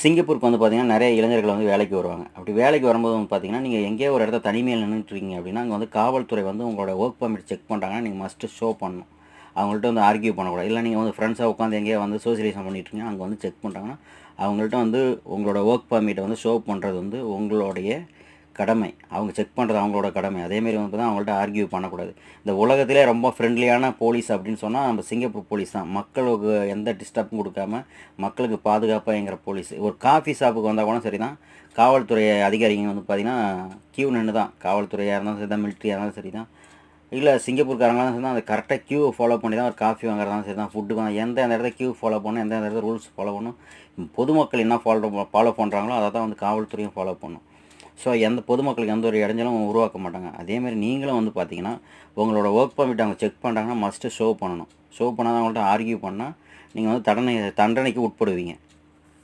சிங்கப்பூருக்கு வந்து பார்த்திங்கன்னா நிறைய இளைஞர்கள் வந்து வேலைக்கு வருவாங்க. அப்படி வேலைக்கு வரும்போது வந்து பார்த்திங்கன்னா நீங்கள் எங்கேயோ ஒரு இடத்த தனிமையில் நின்றுட்டுருக்கீங்க அப்படின்னா அங்கே வந்து காவல்துறை வந்து உங்களோட ஒர்க் பர்மிட் செக் பண்ணுறாங்கன்னா நீங்கள் மஸ்ட்டு ஷோ பண்ணணும். அவங்கள்ட்ட வந்து ஆர்கியூ பண்ணக்கூடாது. இல்லை நீங்கள் வந்து ஃப்ரெண்ட்ஸாக உட்காந்து எங்கேயோ வந்து சோசியலைசம் பண்ணிட்டுருங்க அங்கே வந்து செக் பண்ணுறாங்கன்னா அவங்கள்ட்ட வந்து உங்களோட ஒர்க் பர்மிட்டை வந்து ஷோ பண்ணுறது வந்து உங்களுடைய கடமை. அவங்க செக் பண்ணுறது அவங்களோட கடமை. அதேமாரி வந்து தான் அவங்கள்ட்ட ஆர்கியூ பண்ணக்கூடாது. இந்த உலகத்திலே ரொம்ப ஃப்ரெண்ட்லியான போலீஸ் அப்படின்னு சொன்னால் நம்ம சிங்கப்பூர் போலீஸ் தான். மக்களுக்கு எந்த டிஸ்டர்பும் கொடுக்காம மக்களுக்கு பாதுகாப்பாகிற போலீஸ் ஒரு காஃபி ஷாப்புக்கு வந்தால் கூட சரி தான் காவல்துறை அதிகாரிங்க வந்து பார்த்திங்கன்னா கியூ நின்று தான் காவல்துறையாக இருந்தாலும் சரி தான் மிலிட்ரியாக இருந்தாலும் சரி தான் இல்லை சிங்கப்பூர்காரங்களாம் சரி தான் அந்த கரெக்டாக கியூ ஃபாலோ பண்ணி தான் ஒரு காஃபி வாங்குறதாலும் சரி தான் ஃபுட்டுக்கு தான் எந்த எந்த இடத்துல கியூ ஃபாலோ பண்ணணும் எந்த எந்த இடத்துல ரூல்ஸ் ஃபாலோ பண்ணணும் பொதுமக்கள் என்ன ஃபாலோ ஃபாலோ பண்ணுறாங்களோ அதை தான் வந்து காவல்துறையும் ஃபாலோ பண்ணும். ஸோ எந்த பொதுமக்களுக்கு எந்த ஒரு இடைஞ்சலும் உருவாக்க மாட்டாங்க. அதேமாதிரி நீங்களும் வந்து பார்த்தீங்கன்னா உங்களோட ஒர்க் பர்மிட் அவங்க செக் பண்ணுறாங்கன்னா மஸ்ட்டு ஷோ பண்ணணும். ஷோ பண்ணால் அவங்கள்ட்ட ஆர்கியூ பண்ணால் நீங்கள் வந்து தண்டனை தண்டனைக்கு உட்படுவீங்க.